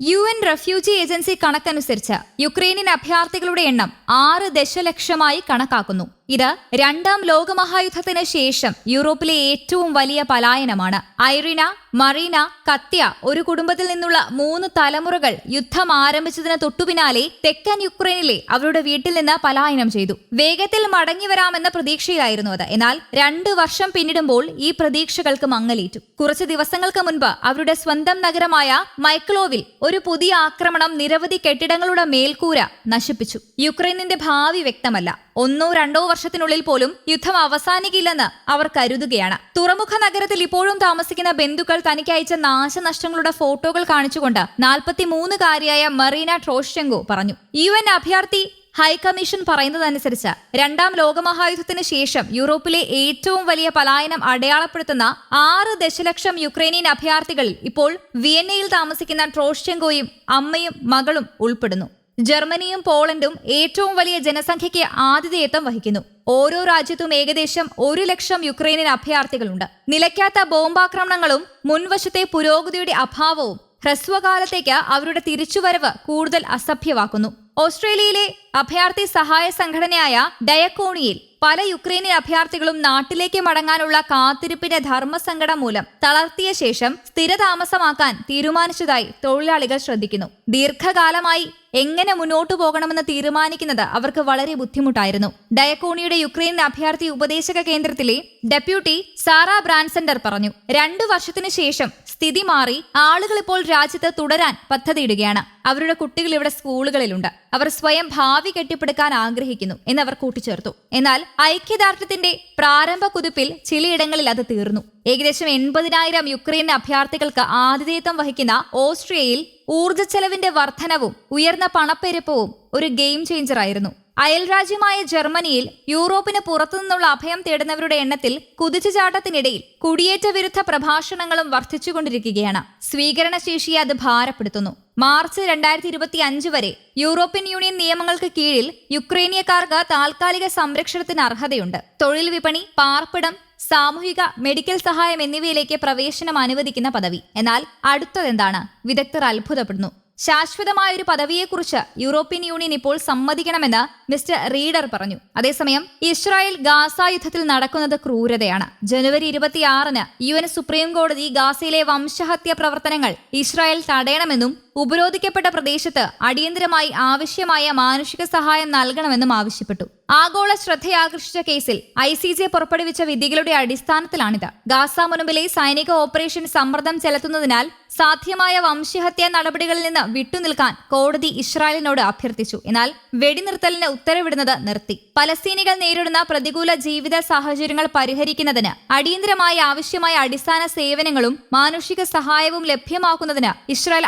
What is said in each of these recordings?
U N refugee agency കണക്കനുസരിച്ച് Ukrainian അഭയാർത്ഥികളുടെ എണ്ണം ആറ് ദശലക്ഷമായി കണക്കാക്കുന്നു. ഇത് രണ്ടാം ലോകമഹായുദ്ധത്തിന് ശേഷം യൂറോപ്പിലെ ഏറ്റവും വലിയ പലായനമാണ്. ഐറിന മറീന കത്യ ഒരു കുടുംബത്തിൽ നിന്നുള്ള മൂന്ന് തലമുറകൾ യുദ്ധം ആരംഭിച്ചതിന് തൊട്ടുപിന്നാലെ തെക്കൻ യുക്രൈനിലെ അവരുടെ വീട്ടിൽ നിന്ന് പലായനം ചെയ്തു. വേഗത്തിൽ മടങ്ങി വരാമെന്ന പ്രതീക്ഷയിലായിരുന്നു അത്. എന്നാൽ രണ്ട് വർഷം പിന്നിടുമ്പോൾ ഈ പ്രതീക്ഷകൾക്ക് മങ്ങലേറ്റു. കുറച്ച് ദിവസങ്ങൾക്ക് മുൻപ് അവരുടെ സ്വന്തം നഗരമായ മൈക്ലോവിൽ ഒരു പുതിയ ആക്രമണം നിരവധി കെട്ടിടങ്ങളുടെ മേൽക്കൂര നശിപ്പിച്ചു. യുക്രൈനിന്റെ ഭാവി വ്യക്തമല്ല. ഒന്നോ രണ്ടോ വർഷത്തിനുള്ളിൽ പോലും യുദ്ധം അവസാനിക്കില്ലെന്ന് അവർ കരുതുകയാണ്. തുറമുഖ നഗരത്തിൽ ഇപ്പോഴും താമസിക്കുന്ന ബന്ധുക്കൾ തനിക്ക് അയച്ച നാശനഷ്ടങ്ങളുടെ ഫോട്ടോകൾ കാണിച്ചുകൊണ്ട് നാൽപ്പത്തിമൂന്നുകാരിയായ മറീന ട്രോഷെങ്കോ പറഞ്ഞു. യു എൻ അഭയാർത്ഥി ഹൈക്കമ്മീഷൻ പറയുന്നതനുസരിച്ച് രണ്ടാം ലോകമഹായുദ്ധത്തിന് ശേഷം യൂറോപ്പിലെ ഏറ്റവും വലിയ പലായനം അടയാളപ്പെടുത്തുന്ന ആറ് ദശലക്ഷം യുക്രൈനിയൻ അഭയാർത്ഥികളിൽ ഇപ്പോൾ വിയന്നയിൽ താമസിക്കുന്ന ട്രോഷ്യങ്കോയും അമ്മയും മകളും ഉൾപ്പെടുന്നു. ജർമ്മനിയും പോളണ്ടും ഏറ്റവും വലിയ ജനസംഖ്യയ്ക്ക് ആതിഥേയത്വം വഹിക്കുന്നു. ഓരോ രാജ്യത്തും ഏകദേശം ഒരു ലക്ഷം യുക്രൈനിയൻ അഭയാർത്ഥികളുണ്ട്. നിലയ്ക്കാത്ത ബോംബാക്രമണങ്ങളും മുൻവശത്തെ പുരോഗതിയുടെ അഭാവവും ഹ്രസ്വകാലത്തേക്ക് അവരുടെ തിരിച്ചുവരവ് കൂടുതൽ അസഭ്യമാക്കുന്നു. ഓസ്ട്രേലിയയിലെ അഭയാർത്ഥി സഹായ സംഘടനയായ ഡയക്കോണിയിൽ പല യുക്രൈനിയൻ അഭയാർത്ഥികളും നാട്ടിലേക്ക് മടങ്ങാനുള്ള കാത്തിരിപ്പിന്റെ ധർമ്മസങ്കടം മൂലം തളർത്തിയ ശേഷം സ്ഥിരതാമസമാക്കാൻ തീരുമാനിച്ചതായി തൊഴിലാളികൾ ശ്രദ്ധിക്കുന്നു. ദീർഘകാലമായി എങ്ങനെ മുന്നോട്ടു പോകണമെന്ന് തീരുമാനിക്കുന്നത് അവർക്ക് വളരെ ബുദ്ധിമുട്ടായിരുന്നു. ഡയക്കോണിയുടെ യുക്രൈൻ അഭയാർത്ഥി ഉപദേശക കേന്ദ്രത്തിലെ ഡെപ്യൂട്ടി സാറ ബ്രാൻസെൻഡർ പറഞ്ഞു രണ്ടു വർഷത്തിനു ശേഷം സ്ഥിതി മാറി ആളുകൾ ഇപ്പോൾ രാജ്യത്ത് തുടരാൻ പദ്ധതിയിടുകയാണ്. അവരുടെ കുട്ടികൾ ഇവിടെ സ്കൂളുകളിലുണ്ട്. അവർ സ്വയം ഭാവി കെട്ടിപ്പടുക്കാൻ ആഗ്രഹിക്കുന്നു എന്നവർ കൂട്ടിച്ചേർത്തു. എന്നാൽ ഐക്യദാർഢ്യത്തിന്റെ പ്രാരംഭ കുതിപ്പിൽ ചിലയിടങ്ങളിൽ അത് തീർന്നു. ഏകദേശം എൺപതിനായിരം യുക്രൈൻ അഭയാർത്ഥികൾക്ക് ആതിഥേയത്വം വഹിക്കുന്ന ഓസ്ട്രിയയിൽ ഊർജ ചെലവിന്റെ വർധനവും ഉയർന്ന പണപ്പെരുപ്പവും ഒരു ഗെയിം ചേഞ്ചറായിരുന്നു. അയൽരാജ്യമായ ജർമ്മനിയിൽ യൂറോപ്പിന് പുറത്തുനിന്നുള്ള അഭയം തേടുന്നവരുടെ എണ്ണത്തിൽ കുതിച്ചുചാട്ടത്തിനിടയിൽ കുടിയേറ്റ വിരുദ്ധ പ്രഭാഷണങ്ങളും വർദ്ധിച്ചുകൊണ്ടിരിക്കുകയാണ്. സ്വീകരണശേഷിയെ അത് ഭാരപ്പെടുത്തുന്നു. മാർച്ച് രണ്ടായിരത്തി ഇരുപത്തി അഞ്ച് വരെ യൂറോപ്യൻ യൂണിയൻ നിയമങ്ങൾക്ക് കീഴിൽ യുക്രൈനിയക്കാർക്ക് താൽക്കാലിക സംരക്ഷണത്തിന് അർഹതയുണ്ട്. തൊഴിൽ വിപണി പാർപ്പിടം സാമൂഹിക മെഡിക്കൽ സഹായം എന്നിവയിലേക്ക് പ്രവേശനം അനുവദിക്കുന്ന പദവി. എന്നാൽ അടുത്തതെന്താണ്? വിദഗ്ധർ അത്ഭുതപ്പെടുന്നു. ശാശ്വതമായ ഒരു പദവിയെക്കുറിച്ച് യൂറോപ്യൻ യൂണിയൻ ഇപ്പോൾ സമ്മതിക്കണമെന്ന് മിസ്റ്റർ റീഡർ പറഞ്ഞു. അതേസമയം ഇസ്രായേൽ ഗാസ യുദ്ധത്തിൽ നടക്കുന്നത് ക്രൂരതയാണ്. ജനുവരി ഇരുപത്തിയാറിന് യു എൻ സുപ്രീം കോടതി ഗാസയിലെ വംശഹത്യ പ്രവർത്തനങ്ങൾ ഇസ്രായേൽ തടയണമെന്നും ഉപരോധിക്കപ്പെട്ട പ്രദേശത്ത് അടിയന്തരമായി ആവശ്യമായ മാനുഷിക സഹായം നൽകണമെന്നും ആവശ്യപ്പെട്ടു. ആഗോള ശ്രദ്ധയാകർഷിച്ച കേസിൽ ഐ സി ജെ പുറപ്പെടുവിച്ച വിധികളുടെ അടിസ്ഥാനത്തിലാണിത്. ഗാസ മുനമ്പിലെ സൈനിക ഓപ്പറേഷൻ സമ്മർദ്ദം ചെലുത്തുന്നതിനാൽ സാധ്യമായ വംശഹത്യാ നടപടികളിൽ നിന്ന് വിട്ടുനിൽക്കാൻ കോടതി ഇസ്രായേലിനോട് അഭ്യർത്ഥിച്ചു. എന്നാൽ വെടിനിർത്തലിന് ഉത്തരവിടുന്നത് നിർത്തി. പലസ്തീനികൾ നേരിടുന്ന പ്രതികൂല ജീവിത സാഹചര്യങ്ങൾ പരിഹരിക്കുന്നതിന് അടിയന്തരമായി ആവശ്യമായ അടിസ്ഥാന സേവനങ്ങളും മാനുഷിക സഹായവും ലഭ്യമാക്കുന്നതിന് ഇസ്രായേൽ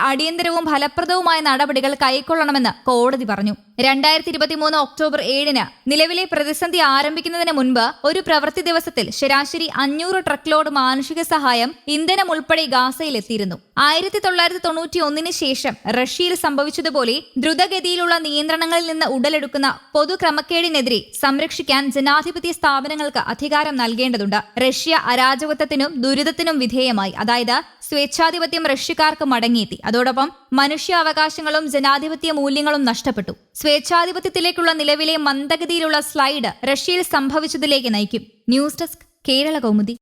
അടിയന്തരവും ഫലപ്രദവുമായ നടപടികൾ കൈക്കൊള്ളണമെന്ന് കോടതി പറഞ്ഞു രണ്ടായിരത്തി ഇരുപത്തിമൂന്ന് ഒക്ടോബർ ഏഴിന് നിലവിലെ പ്രതിസന്ധി ആരംഭിക്കുന്നതിന് മുൻപ് ഒരു പ്രവൃത്തി ദിവസത്തിൽ ശരാശരി അഞ്ഞൂറ് ട്രക്ക് ലോഡ് മാനുഷിക സഹായം ഇന്ധനം ഉൾപ്പെടെ ഗാസയിലെത്തിയിരുന്നു. ആയിരത്തി തൊള്ളായിരത്തി തൊണ്ണൂറ്റി ഒന്നിന് ശേഷം റഷ്യയിൽ സംഭവിച്ചതുപോലെ ദ്രുതഗതിയിലുള്ള നിയന്ത്രണങ്ങളിൽ നിന്ന് ഉടലെടുക്കുന്ന പൊതുക്രമക്കേടിനെതിരെ സംരക്ഷിക്കാൻ ജനാധിപത്യ സ്ഥാപനങ്ങൾക്ക് അധികാരം നൽകേണ്ടതുണ്ട്. റഷ്യ അരാജകത്വത്തിനും ദുരിതത്തിനും വിധേയമായി. അതായത് സ്വേച്ഛാധിപത്യം റഷ്യക്കാർക്ക് മടങ്ങിയെത്തി. അതോടൊപ്പം മനുഷ്യാവകാശങ്ങളും ജനാധിപത്യ മൂല്യങ്ങളും നഷ്ടപ്പെട്ടു. സ്വേച്ഛാധിപത്യത്തിലേക്കുള്ള നിലവിലെ മന്ദഗതിയിലുള്ള സ്ലൈഡ് റഷ്യയിൽ സംഭവിച്ചതിലേക്ക് നയിക്കും. News desk Kerala Kaumudi.